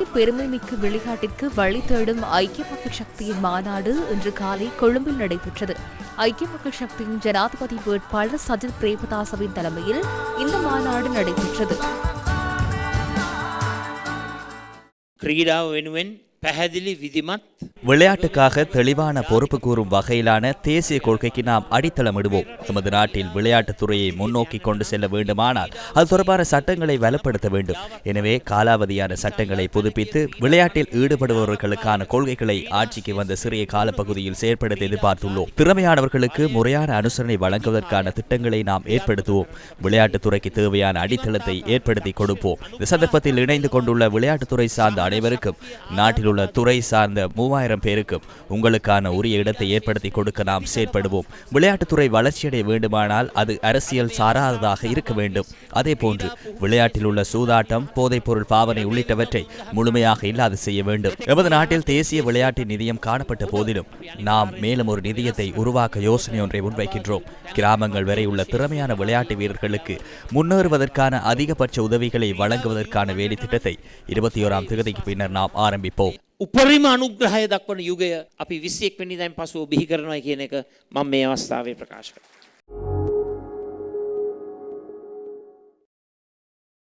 உலகின் பெருமைமிக்க விளையாட்டிற்கு வழி தேடும் ஐக்கிய மக்கள் சக்தியின் மாநாடு இன்று காலை கொழும்பில் நடைபெற்றது ஐக்கிய மக்கள் சக்தியின் ஜனாதிபதி வேட்பாளர் சஜித் பிரேமதாசவின் தலைமையில் இந்த மாநாடு நடைபெற்றது ක්‍රීඩාව වෙනුවෙන් පැහැදිලි විදිමත් விளையாட்டுக்காக தெளிவான பொறுப்பு கூறும் வகையிலான தேசிய கொள்கைக்கு நாம் அடித்தளமிடுவோம் எமது நாட்டில் விளையாட்டுத் துறையை முன்னோக்கி கொண்டு செல்ல வேண்டுமானால் அது தொடர்பான சட்டங்களை வலுப்படுத்த வேண்டும் எனவே காலாவதியான சட்டங்களை புதுப்பித்து விளையாட்டில் ஈடுபடுபவர்களுக்கான கொள்கைகளை ஆட்சிக்கு வந்த சிறிய காலப்பகுதியில் செயற்படுத்த எதிர்பார்த்துள்ளோம் திறமையானவர்களுக்கு முறையான அனுசரணை வழங்குவதற்கான திட்டங்களை நாம் ஏற்படுத்துவோம் விளையாட்டுத் துறைக்கு தேவையான அடித்தளத்தை ஏற்படுத்தி கொடுப்போம் இந்த சந்தர்ப்பத்தில் இணைந்து கொண்டுள்ள விளையாட்டுத்துறை சார்ந்த அனைவருக்கும் நாட்டில் உள்ள துறை சார்ந்த மூவாயிரம் பேருக்கும் உங்களுக்கான உரிய இடத்தை ஏற்படுத்தி கொடுக்க நாம் செயற்படுவோம். விளையாட்டுத்துறை வளர்ச்சியடைய வேண்டுமானால் அது அரசியல் சாராததாக இருக்க வேண்டும். அதே போன்று விளையாட்டில் உள்ள சூதாட்டம் போதைப்பொருள் பாவனை உள்ளிட்டவற்றை முழுமையாக இல்லாது செய்ய வேண்டும். எமது நாட்டில் தேசிய விளையாட்டு நிதியம் காணப்பட்ட போதிலும் நாம் மேலும் ஒரு நிதியத்தை உருவாக்க யோசனை ஒன்றை முன்வைக்கின்றோம். கிராமங்கள் வரை உள்ள திறமையான விளையாட்டு வீரர்களுக்கு முன்னேறுவதற்கான அதிகபட்ச உதவிகளை வழங்குவதற்கான வேலை திட்டத்தை இருபத்தி ஓராம் தேதிக்கு பின்னர் நாம் ஆரம்பிப்போம். උපරිම අනුග්‍රහය දක්වන යුගය අපි විසියෙක් වෙනිදයින් පසුව බිහි කරනවා කියන එක මම මේ අවස්ථාවේ ප්‍රකාශ කරනවා.